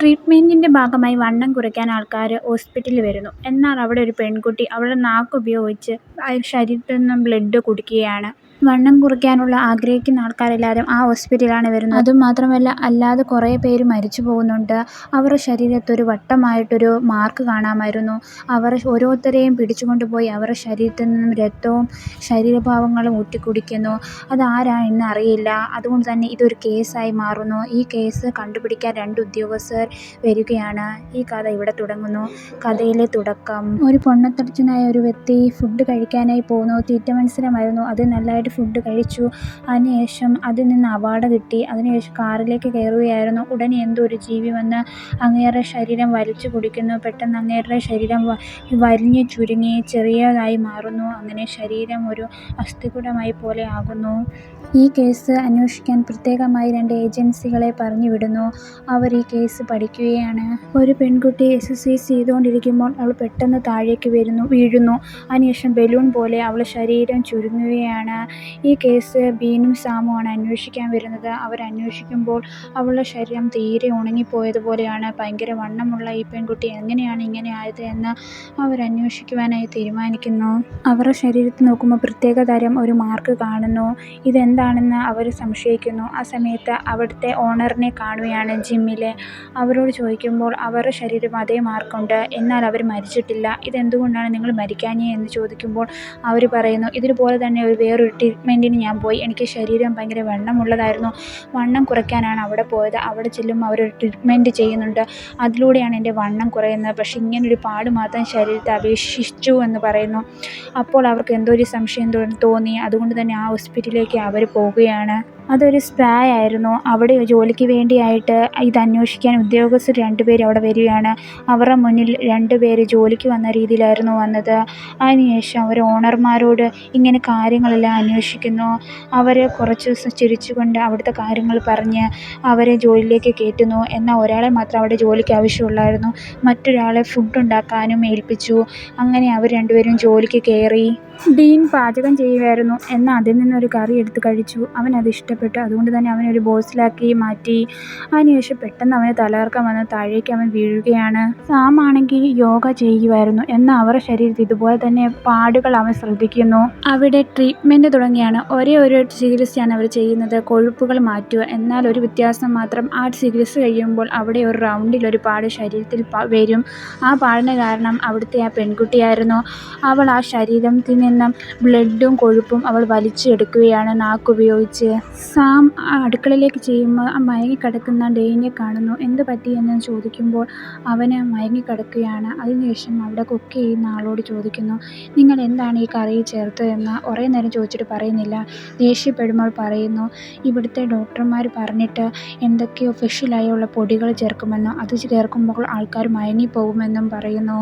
ട്രീറ്റ്മെന്റിന്റെ ഭാഗമായി വണ്ണം കുറയ്ക്കാൻ ആൾക്കാർ ഹോസ്പിറ്റലിൽ വരുന്നു. എന്നാൽ അവിടെ ഒരു പെൺകുട്ടി അവളുടെ നാക്ക് ഉപയോഗിച്ച് ശരീരത്തിൽ നിന്നും ബ്ലഡ് കുടിക്കുകയാണ്. വണ്ണം കുറയ്ക്കാനുള്ള ആഗ്രഹിക്കുന്ന ആൾക്കാരെല്ലാവരും ആ ഹോസ്പിറ്റലിലാണ് വരുന്നത്. അതും മാത്രമല്ല അല്ലാതെ കുറേ പേര് മരിച്ചു പോകുന്നുണ്ട്. അവരുടെ ശരീരത്തൊരു വട്ടമായിട്ടൊരു മാർക്ക് കാണാമായിരുന്നു. അവർ ഓരോരുത്തരെയും പിടിച്ചുകൊണ്ടുപോയി അവരുടെ ശരീരത്തിൽ നിന്നും രക്തവും ശരീരഭാഗങ്ങളും ഊറ്റിക്കുടിക്കുന്നു. അതാരാണെന്ന് അറിയില്ല. അതുകൊണ്ട് തന്നെ ഇതൊരു കേസായി മാറുന്നു. ഈ കേസ് കണ്ടുപിടിക്കാൻ രണ്ട് ഉദ്യോഗസ്ഥർ വരികയാണ്. ഈ കഥ ഇവിടെ തുടങ്ങുന്നു. കഥയിലെ തുടക്കം. ഒരു പൊണ്ണത്തടിച്ചനായ ഒരു വ്യക്തി ഫുഡ് കഴിക്കാനായി പോകുന്നു. തീറ്റ മത്സരമായിരുന്നു. അത് നല്ലതായിട്ട് ഫുഡ് കഴിച്ചു. അതിനുശേഷം അതിൽ നിന്ന് അവാർഡ് കിട്ടി. അതിനുശേഷം കാറിലേക്ക് കയറുകയായിരുന്നു. ഉടനെ എന്തോ ഒരു ജീവി വന്ന് അങ്ങേരുടെ ശരീരം വലിച്ചു കുടിക്കുന്നു. പെട്ടെന്ന് അങ്ങേരുടെ ശരീരം വലിഞ്ഞു ചുരുങ്ങി ചെറിയതായി മാറുന്നു. അങ്ങനെ ശരീരം ഒരു അസ്ഥികൂടമായി പോലെ ആകുന്നു. ഈ കേസ് അന്വേഷിക്കാൻ പ്രത്യേകമായി രണ്ട് ഏജൻസികളെ പറഞ്ഞു വിടുന്നു അവർ ഈ കേസ് പഠിക്കുകയാണ്. ഒരു പെൺകുട്ടി എക്സർസൈസ് ചെയ്തുകൊണ്ടിരിക്കുമ്പോൾ അവൾ പെട്ടെന്ന് താഴേക്ക് വരുന്നു വീഴുന്നു. അതിനുശേഷം ബലൂൺ പോലെ അവളുടെ ശരീരം ചുരുങ്ങുകയാണ്. ഈ കേസ് ബീനും സാമുമാണ് അന്വേഷിക്കാൻ വരുന്നത്. അവരന്വേഷിക്കുമ്പോൾ അവളുടെ ശരീരം തീരെ ഉണങ്ങിപ്പോയതുപോലെയാണ്. ഭയങ്കര വണ്ണമുള്ള ഈ പെൺകുട്ടി എങ്ങനെയാണ് ഇങ്ങനെ ആയത് എന്ന് അവരന്വേഷിക്കുവാനായി തീരുമാനിക്കുന്നു. അവരുടെ ശരീരത്തിൽ നോക്കുമ്പോൾ പ്രത്യേക തരം ഒരു മാർക്ക് കാണുന്നു. ഇതെന്താണെന്ന് അവർ സംശയിക്കുന്നു. ആ സമയത്ത് അവിടുത്തെ ഓണറിനെ കാണുകയാണ് ജിമ്മിലെ. അവരോട് ചോദിക്കുമ്പോൾ അവരുടെ ശരീരം അതേ മാർക്കുണ്ട്. എന്നാൽ അവർ മരിച്ചിട്ടില്ല. ഇതെന്തുകൊണ്ടാണ് നിങ്ങൾ മരിക്കാനേ എന്ന് ചോദിക്കുമ്പോൾ അവർ പറയുന്നു ഇതുപോലെ തന്നെ ഒരു വേറൊരു ട്രീറ്റ്മെന്റിന് ഞാൻ പോയി. എനിക്ക് ശരീരം ഭയങ്കര വണ്ണമുള്ളതായിരുന്നു. വണ്ണം കുറയ്ക്കാനാണ് അവിടെ പോയത്. അവിടെ ചെല്ലുമ്പോൾ അവർ ട്രീറ്റ്മെന്റ് ചെയ്യുന്നുണ്ട്. അതിലൂടെയാണ് എന്റെ വണ്ണം കുറയുന്നത്. പക്ഷേ ഇങ്ങനൊരു പാട് മാത്രം ശരീരത്തെ അപേക്ഷിച്ചു എന്ന് പറയുന്നു. അപ്പോൾ അവർക്ക് എന്തോ ഒരു സംശയം തോന്നി. അതുകൊണ്ട് തന്നെ ആ ഹോസ്പിറ്റലിലേക്ക് അവർ പോകുകയാണ്. അതൊരു സ്പ്രേ ആയിരുന്നു. അവിടെ ജോലിക്ക് വേണ്ടിയായിട്ട് ഇത് അന്വേഷിക്കാൻ ഉദ്യോഗസ്ഥർ രണ്ടുപേർ അവിടെ വരികയാണ്. അവരുടെ മുന്നിൽ രണ്ടുപേര് ജോലിക്ക് വന്ന രീതിയിലായിരുന്നു വന്നത്. അതിനുശേഷം അവർ ഓണർമാരോട് ഇങ്ങനെ കാര്യങ്ങളെല്ലാം അന്വേഷിക്കുന്നു. അവർ കുറച്ച് ദിവസം ചിരിച്ചുകൊണ്ട് അവിടുത്തെ കാര്യങ്ങൾ പറഞ്ഞ് അവരെ ജോലിയിലേക്ക് കയറ്റുന്നു. എന്നാൽ ഒരാളെ മാത്രം അവിടെ ജോലിക്ക് ആവശ്യമുള്ളായിരുന്നു. മറ്റൊരാളെ ഫുഡ് ഉണ്ടാക്കാനും ഏൽപ്പിച്ചു. അങ്ങനെ അവർ രണ്ടുപേരും ജോലിക്ക് കയറി. ഡീൻ പാചകം ചെയ്യുമായിരുന്നു എന്നാൽ അതിൽ നിന്നൊരു കറി എടുത്ത് കഴിച്ചു. അവൻ അത് ഇഷ്ടപ്പെട്ടു. അതുകൊണ്ടുതന്നെ തന്നെ ഒരു ബോസിലാക്കി മാറ്റി. അതിനുശേഷം പെട്ടെന്ന് അവന് തലകർക്കം വന്ന് താഴേക്ക് അവൻ വീഴുകയാണ്. സാം ആണെങ്കിൽ യോഗ ചെയ്യുമായിരുന്നു എന്നാൽ അവരുടെ ശരീരത്തിൽ ഇതുപോലെ തന്നെ പാടുകൾ അവൻ ശ്രദ്ധിക്കുന്നു. അവിടെ ട്രീറ്റ്മെന്റ് തുടങ്ങിയാണ് ഒരേ ഒരു ചികിത്സയാണ് അവർ ചെയ്യുന്നത്. കൊഴുപ്പുകൾ മാറ്റുക. എന്നാൽ ഒരു വ്യത്യാസം മാത്രം ആ ചികിത്സ കഴിയുമ്പോൾ അവിടെ ഒരു റൗണ്ടിൽ ഒരു പാട് ശരീരത്തിൽ വരും. ആ പാടിന് കാരണം അവിടുത്തെ ആ പെൺകുട്ടിയായിരുന്നു. അവൾ ആ ശരീരത്തിൽ നിന്നും ബ്ലഡും കൊഴുപ്പും അവൾ വലിച്ചെടുക്കുകയാണ് നാക്കുപയോഗിച്ച്. സാം അടുക്കളയിലേക്ക് ചെല്ലുമ്പോൾ മയങ്ങിക്കിടക്കുന്ന ഡെയിനെ കാണുന്നു. എന്ത് പറ്റി എന്ന് ചോദിക്കുമ്പോൾ അവന് മയങ്ങിക്കിടക്കുകയാണ്. അതിനുശേഷം അവിടെ കുക്ക് ചെയ്യുന്ന ആളോട് ചോദിക്കുന്നു നിങ്ങൾ എന്താണ് ഈ കറിയിൽ ചേർത്തതെന്ന് കുറേ നേരം ചോദിച്ചിട്ട് പറയുന്നില്ല. ദേഷ്യപ്പെടുമ്പോൾ പറയുന്നു ഇവിടുത്തെ ഡോക്ടർമാർ പറഞ്ഞിട്ട് എന്തൊക്കെയോ സ്പെഷ്യലായുള്ള പൊടികൾ ചേർക്കുമെന്നും അത് ചേർക്കുമ്പോൾ ആൾക്കാർ മയങ്ങിപ്പോകുമെന്നും പറയുന്നു.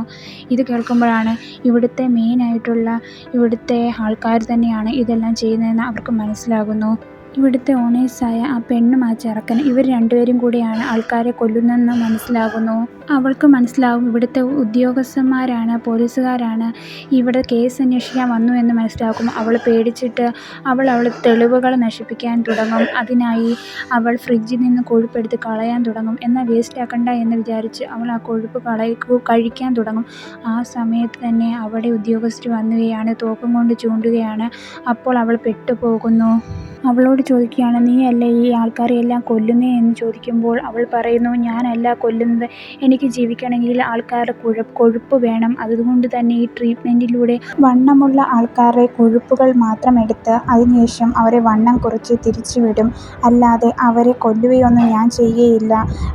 ഇത് കേൾക്കുമ്പോഴാണ് ഇവിടുത്തെ മെയിനായിട്ടുള്ള ഇവിടുത്തെ ആൾക്കാർ തന്നെയാണ് ഇതെല്ലാം ചെയ്യുന്നതെന്ന് അവർക്ക് മനസ്സിലാകുന്നു. ഇവിടുത്തെ ഓണേഴ്സായ ആ പെണ്ണും ആ ചെറുക്കനും ഇവർ രണ്ടുപേരും കൂടിയാണ് ആൾക്കാരെ കൊല്ലുന്നതെന്ന് മനസ്സിലാകുന്നു. അവൾക്ക് മനസ്സിലാവും ഇവിടുത്തെ ഉദ്യോഗസ്ഥന്മാരാണ് പോലീസുകാരാണ് ഇവിടെ കേസ് അന്വേഷിക്കാൻ വന്നു എന്ന് മനസ്സിലാക്കും അവൾ പേടിച്ചിട്ട് അവൾ അവൾ തെളിവുകൾ നശിപ്പിക്കാൻ തുടങ്ങും. അതിനായി അവൾ ഫ്രിഡ്ജിൽ നിന്ന് കൊഴുപ്പെടുത്ത് കളയാൻ തുടങ്ങും. എന്നാൽ വേസ്റ്റ് ആക്കണ്ട എന്ന് വിചാരിച്ച് അവൾ ആ കൊഴുപ്പ് കഴിക്കാൻ തുടങ്ങും. ആ സമയത്ത് തന്നെ അവിടെ ഉദ്യോഗസ്ഥർ വന്നുകയാണ് തോക്കും കൊണ്ട് ചൂണ്ടുകയാണ്. അപ്പോൾ അവൾ പെട്ടുപോകുന്നു. അവളോട് ചോദിക്കുകയാണ് നീയല്ലേ ഈ ആൾക്കാരെ എല്ലാം കൊല്ലുന്നത് എന്ന് ചോദിക്കുമ്പോൾ അവൾ പറയുന്നു ഞാനല്ല കൊല്ലുന്നത്. എനിക്ക് ജീവിക്കണമെങ്കിൽ ആൾക്കാരുടെ കൊഴുപ്പ് വേണം. അതുകൊണ്ട് തന്നെ ഈ ട്രീറ്റ്മെന്റിലൂടെ വണ്ണമുള്ള ആൾക്കാരുടെ കൊഴുപ്പുകൾ മാത്രം എടുത്ത് അതിനുശേഷം അവരെ വണ്ണം കുറച്ച് തിരിച്ചു തിരിച്ചുവിടും. അല്ലാതെ അവരെ കൊല്ലുകയൊന്നും ഞാൻ ചെയ്യുകയില്ല.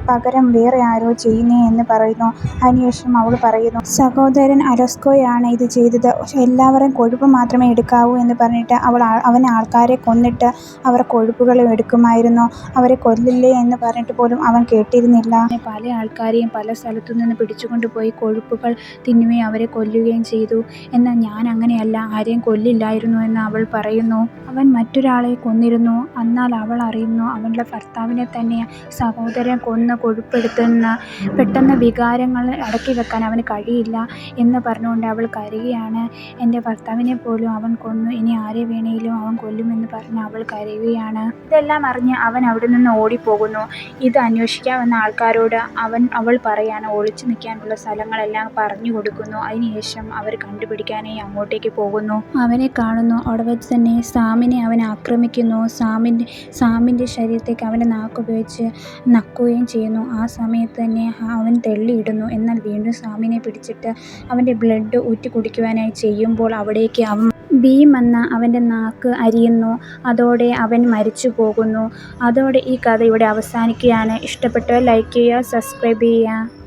പകരം വേറെ ആരോ ചെയ്യുന്നേ എന്ന് പറയുന്നു. അതിനുശേഷം അവൾ പറയുന്നു സഹോദരൻ അലസ്കോയാണ് ഇത് ചെയ്തത്. എല്ലാവരും കൊഴുപ്പ് മാത്രമേ എടുക്കാവൂ എന്ന് പറഞ്ഞിട്ട് അവൾ അവൻ ആൾക്കാരെ കൊന്നിട്ട് അവരുടെ കൊഴുപ്പുകളെ എടുക്കുമായിരുന്നു. അവരെ കൊല്ലില്ലേ എന്ന് പറഞ്ഞിട്ട് പോലും അവൻ കേട്ടിരുന്നില്ല. പല ആൾക്കാരെയും പല സ്ഥലത്തുനിന്ന് പിടിച്ചുകൊണ്ടുപോയി കൊഴുപ്പുകൾ തിന്നുകയും അവരെ കൊല്ലുകയും ചെയ്തു. എന്നാൽ ഞാൻ അങ്ങനെയല്ല ആരെയും കൊല്ലില്ലായിരുന്നു എന്ന് അവൾ പറയുന്നു. അവൻ മറ്റൊരാളെ കൊന്നിരുന്നു. എന്നാൽ അവൾ അറിയുന്നു അവളുടെ ഭർത്താവിനെ തന്നെ സഹോദരൻ കൊന്ന് കൊഴുപ്പെടുത്തെന്ന്. പെട്ടെന്ന് വികാരങ്ങൾ അടക്കിവെക്കാൻ അവന് കഴിയില്ല എന്ന് പറഞ്ഞുകൊണ്ട് അവൾ കരയുകയാണ്. എന്റെ ഭർത്താവിനെ പോലും അവൻ കൊന്നു. ഇനി ആരെ വേണമെങ്കിലും അവൻ കൊല്ലുമെന്ന് പറഞ്ഞ് അവൾ കരയുകയാണ്. ഇതെല്ലാം അറിഞ്ഞ് അവൻ അവിടെ നിന്ന് ഓടിപ്പോകുന്നു. ഇത് അന്വേഷിക്കാൻ വന്ന ആൾക്കാരോട് അവൾ പറയാണ് ഒളിച്ചു നിൽക്കാനുള്ള സ്ഥലങ്ങളെല്ലാം പറഞ്ഞു കൊടുക്കുന്നു. അതിനുശേഷം അവർ കണ്ടുപിടിക്കാനായി അങ്ങോട്ടേക്ക് പോകുന്നു. അവനെ കാണുന്നു. അവിടെ വെച്ച് തന്നെ സാമിനെ അവൻ ആക്രമിക്കുന്നു. സാമിന്റെ സാമിന്റെ ശരീരത്തേക്ക് അവന്റെ നാക്കുപയോഗിച്ച് നക്കുകയും ചെയ്യുന്നു. ആ സമയത്ത് തന്നെ അവൻ തെള്ളിയിടുന്നു എന്നാൽ വീണ്ടും സാമിനെ പിടിച്ചിട്ട് അവന്റെ ബ്ലഡ് ഊറ്റി കുടിക്കുവാനായി ചെയ്യുമ്പോൾ അവിടേക്ക് ഭീം വന്ന് അവന്റെ നാക്ക് അരിയുന്നു. അതോടെ അവൻ മരിച്ചു പോകുന്നു അതോടെ ഈ കഥ ഇവിടെ അവസാനിക്കുകയാണ്. ഇഷ്ടപ്പെട്ടവർ ലൈക്ക് ചെയ്യുക, സബ്സ്ക്രൈബ് ചെയ്യുക.